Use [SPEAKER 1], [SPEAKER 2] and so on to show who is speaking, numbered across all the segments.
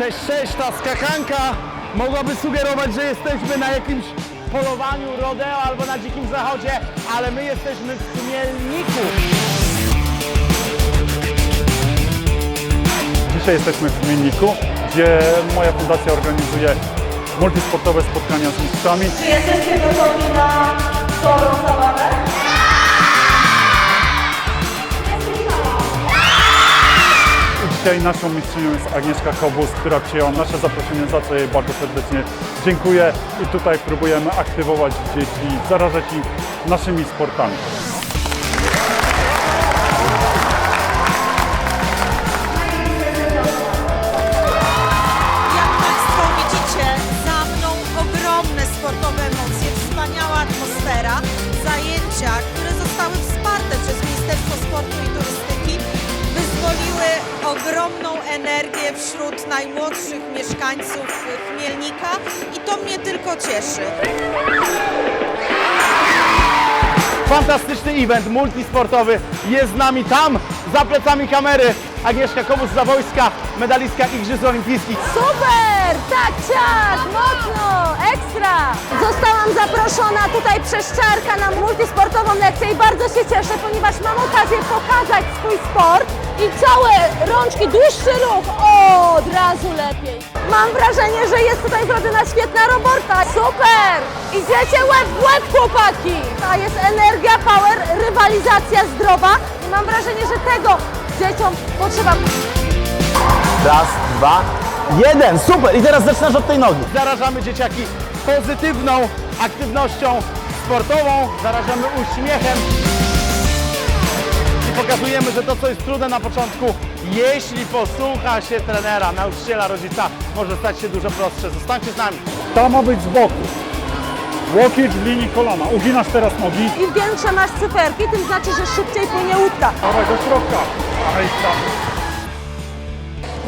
[SPEAKER 1] Cześć, cześć, ta skakanka mogłaby sugerować, że jesteśmy na jakimś polowaniu, rodeo albo na dzikim zachodzie, ale my jesteśmy w Chmielniku.
[SPEAKER 2] Dzisiaj jesteśmy w Gminniku, gdzie moja fundacja organizuje multisportowe spotkania z mistrzami.
[SPEAKER 3] Czy jesteście gotowi na sporą zabawę?
[SPEAKER 2] Dzisiaj naszą mistrzynią jest Agnieszka Kobus, która przyjęła nasze zaproszenie, za co jej bardzo serdecznie dziękuję. I tutaj próbujemy aktywować dzieci, zarażać ich naszymi sportami.
[SPEAKER 4] Wśród najmłodszych mieszkańców Chmielnika i to mnie tylko cieszy.
[SPEAKER 1] Fantastyczny event multisportowy jest z nami tam, za plecami kamery. Agnieszka Kobus za wojska, medalistka Igrzysk Olimpijskich.
[SPEAKER 3] Super! Tak, ciak! Mocno! Ekstra! Zostałam zaproszona tutaj przez Czarka na multisportową lekcję i bardzo się cieszę, ponieważ mam okazję pokazać swój sport i całe rączki, dłuższy ruch, o, od razu lepiej. Mam wrażenie, że jest tutaj zrobiona świetna robota. Super! Idziecie łeb w łeb, chłopaki! To jest energia, power, rywalizacja zdrowa i mam wrażenie, że tego dzieciom potrzeba.
[SPEAKER 1] Raz, dwa, jeden, super! I teraz zaczynasz od tej nogi. Zarażamy dzieciaki pozytywną aktywnością sportową, zarażamy uśmiechem i pokazujemy, że to, co jest trudne na początku, jeśli posłucha się trenera, nauczyciela, rodzica, może stać się dużo prostsze. Zostańcie z nami.
[SPEAKER 2] Ta ma być z boku. Łokieć w linii kolana. Uginasz teraz nogi.
[SPEAKER 3] Im większe masz cyferki, tym znaczy, że szybciej płynie łódka.
[SPEAKER 2] Dawaj do środka. Dawaj.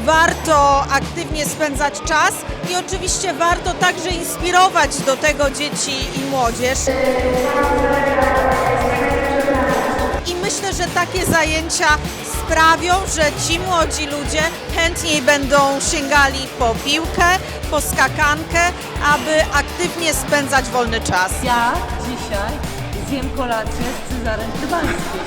[SPEAKER 4] Warto aktywnie spędzać czas i oczywiście warto także inspirować do tego dzieci i młodzież. Takie zajęcia sprawią, że ci młodzi ludzie chętniej będą sięgali po piłkę, po skakankę, aby aktywnie spędzać wolny czas.
[SPEAKER 5] Ja dzisiaj zjem kolację z Cezarem Krybańskim.